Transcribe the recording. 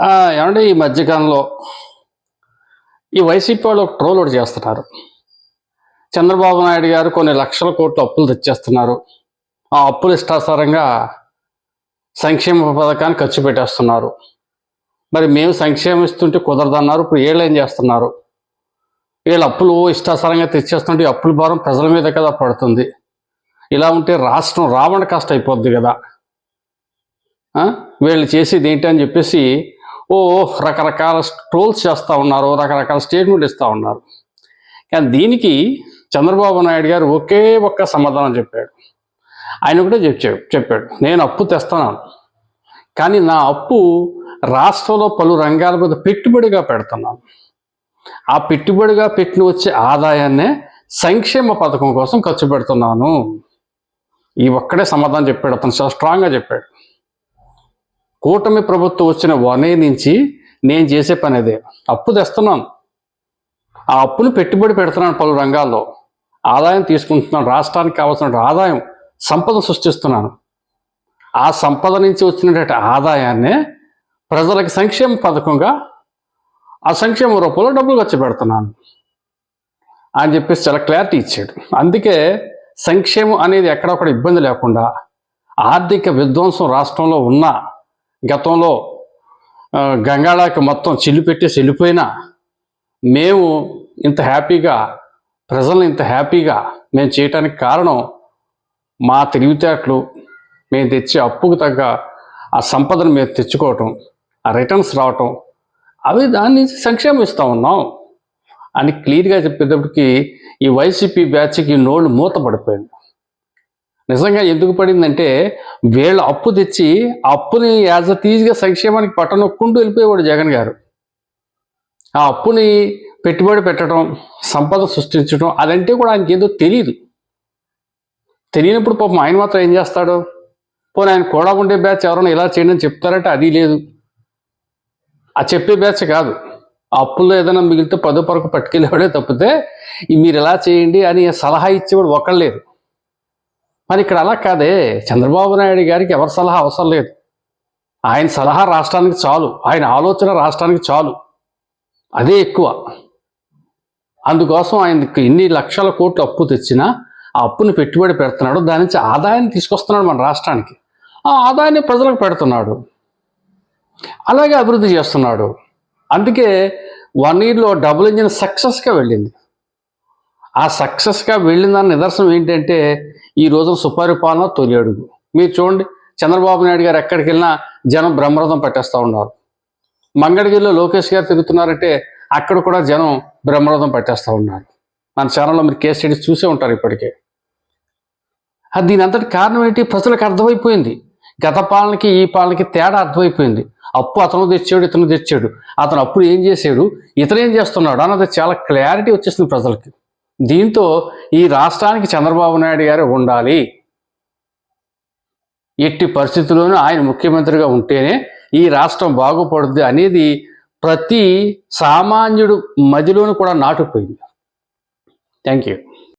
ఆ, ఏమంటే ఈ మధ్యకాలంలో ఈ వైసీపీ వాళ్ళు ఒక ట్రోల్ ఒకటి చేస్తున్నారు. చంద్రబాబు నాయుడు గారు కొన్ని లక్షల కోట్ల అప్పులు తెచ్చేస్తున్నారు. ఆ అప్పులు ఇష్టాసారంగా సంక్షేమ పథకాన్ని ఖర్చు పెట్టేస్తున్నారు. మరి మేము సంక్షేమం ఇస్తుంటే కుదరదన్నారు. ఇప్పుడు వీళ్ళు ఏం చేస్తున్నారు? వీళ్ళు అప్పులు ఇష్టాసారంగా తెచ్చేస్తుంటే అప్పుల భారం ప్రజల మీద కదా పడుతుంది. ఇలా ఉంటే రాష్ట్రం రావణ కష్టం అయిపోద్ది కదా. వీళ్ళు చేసేది ఏంటి అని చెప్పేసి ఓ రకరకాల ట్రోల్స్ చేస్తూ ఉన్నారు రకరకాల స్టేట్మెంట్ ఇస్తూ ఉన్నారు. కానీ దీనికి చంద్రబాబు నాయుడు గారు ఒకే ఒక్క సమాధానం చెప్పాడు. ఆయన ఒకటే చెప్పాడు చెప్పాడు నేను అప్పు తెస్తున్నాను కానీ నా అప్పు రాష్ట్రంలో పలు రంగాల మీద పెట్టుబడిగా పెడుతున్నాను. ఆ పెట్టుబడిగా పెట్టిన వచ్చే ఆదాయాన్నే సంక్షేమ పథకం కోసం ఖర్చు పెడుతున్నాను. ఈ ఒక్కడే సమాధానం చెప్పాడు అతను చాలా స్ట్రాంగ్గా చెప్పాడు. కూటమి ప్రభుత్వం వచ్చిన వనే నుంచి నేను చేసే పని అదే. అప్పు తెస్తున్నాను. ఆ అప్పును పెట్టుబడి పెడుతున్నాను పలు రంగాల్లో. ఆదాయం తీసుకుంటున్నాను. రాష్ట్రానికి కావాల్సిన ఆదాయం సంపద సృష్టిస్తున్నాను. ఆ సంపద నుంచి వచ్చినటువంటి ఆదాయాన్నే ప్రజలకు సంక్షేమ పథకంగా ఆ సంక్షేమ రూపంలో డబ్బులు ఖర్చు పెడుతున్నాను అని చెప్పేసి చాలా క్లారిటీ ఇచ్చాడు. అందుకే సంక్షేమం అనేది ఎక్కడ ఇబ్బంది లేకుండా ఆర్థిక విధ్వంసం రాష్ట్రంలో ఉన్న గతంలో గంగాళాకి మొత్తం చిల్లు పెట్టేసి వెళ్ళిపోయినా మేము ఇంత హ్యాపీగా ప్రజల్ని ఇంత హ్యాపీగా మేము చేయటానికి కారణం మా తెలివితేటలు మేము తెచ్చే అప్పుకు తగ్గ ఆ సంపదను మేము తెచ్చుకోవటం ఆ రిటర్న్స్ రావటం అవి దాని నుంచి సంక్షేమం ఇస్తూ ఉన్నాం అని క్లియర్గా చెప్పేటప్పటికి ఈ వైసీపీ బ్యాచ్కి నోళ్ళు మూత పడిపోయింది నిజంగా ఎందుకు పడిందంటే వీళ్ళ అప్పు తెచ్చి అప్పుని యాజ్ అ ఈజీగా సంక్షేమానికి పట్టనొక్కుంటూ వెళ్ళిపోయేవాడు జగన్ గారు. ఆ అప్పుని పెట్టుబడి పెట్టడం సంపద సృష్టించడం అదంటే కూడా ఆయనకి ఏదో తెలియదు తెలియనప్పుడు పాపం ఆయన మాత్రం ఏం చేస్తాడు? పోనీ ఆయన కూడా ఉండే బ్యాచ్ ఎవరైనా ఇలా చేయండి అని చెప్తారంటే అది లేదు. ఆ చెప్పే బ్యాచ్ కాదు. ఆ అప్పుల్లో ఏదైనా మిగిలితే పదో పరకు పట్టుకెళ్ళేవాడే తప్పితే మీరు ఎలా చేయండి అని సలహా ఇచ్చేవాడు ఒకళ్ళు లేరు మరి ఇక్కడ అలా కాదే చంద్రబాబు నాయుడు గారికి ఎవరి సలహా అవసరం లేదు. ఆయన సలహా రాష్ట్రానికి చాలు ఆయన ఆలోచన రాష్ట్రానికి చాలు. అదే ఎక్కువ. అందుకోసం ఆయనకి ఎన్ని లక్షల కోట్లు అప్పు తెచ్చినా ఆ అప్పుని పెట్టుబడి పెడుతున్నాడు దాని నుంచి ఆదాయాన్ని తీసుకొస్తున్నాడు మన రాష్ట్రానికి. ఆ ఆదాయాన్ని ప్రజలకు పెడుతున్నాడు. అలాగే అభివృద్ధి చేస్తున్నాడు. అందుకే వన్ ఇయర్లో డబుల్ ఇంజిన్ సక్సెస్గా వెళ్ళింది. ఆ సక్సెస్గా వెళ్ళిన నిదర్శనం ఏంటంటే ఈ రోజున సుపరిపాలన తొలి అడుగు. మీరు చూడండి చంద్రబాబు నాయుడు గారు ఎక్కడికి వెళ్ళినా జనం బ్రహ్మరథం పెట్టేస్తూ ఉన్నారు. మంగళగిరిలో లోకేష్ గారు తిరుగుతున్నారంటే అక్కడ కూడా జనం బ్రహ్మరథం పెట్టేస్తూ ఉన్నారు. మన ఛానల్లో మీరు కేస్ స్టడీస్ చూసే ఉంటారు ఇప్పటికే. అది దీని అంతటి కారణం ఏంటి? ప్రజలకు అర్థమైపోయింది. గత పాలనకి ఈ పాలనకి తేడా అర్థమైపోయింది. అప్పు అతను తెచ్చాడు ఇతను తెచ్చాడు. అతను అప్పుడు ఏం చేశాడు? ఇతను ఏం చేస్తున్నాడు? అన్నది చాలా క్లారిటీ వచ్చేసింది ప్రజలకి. దీంతో ఈ రాష్ట్రానికి చంద్రబాబు నాయుడు గారు ఉండాలి. ఎట్టి పరిస్థితుల్లోనూ ఆయన ముఖ్యమంత్రిగా ఉంటేనే ఈ రాష్ట్రం బాగుపడుద్ది అనేది ప్రతి సామాన్యుడు మదిలోను కూడా నాటుకుపోయింది. Thank you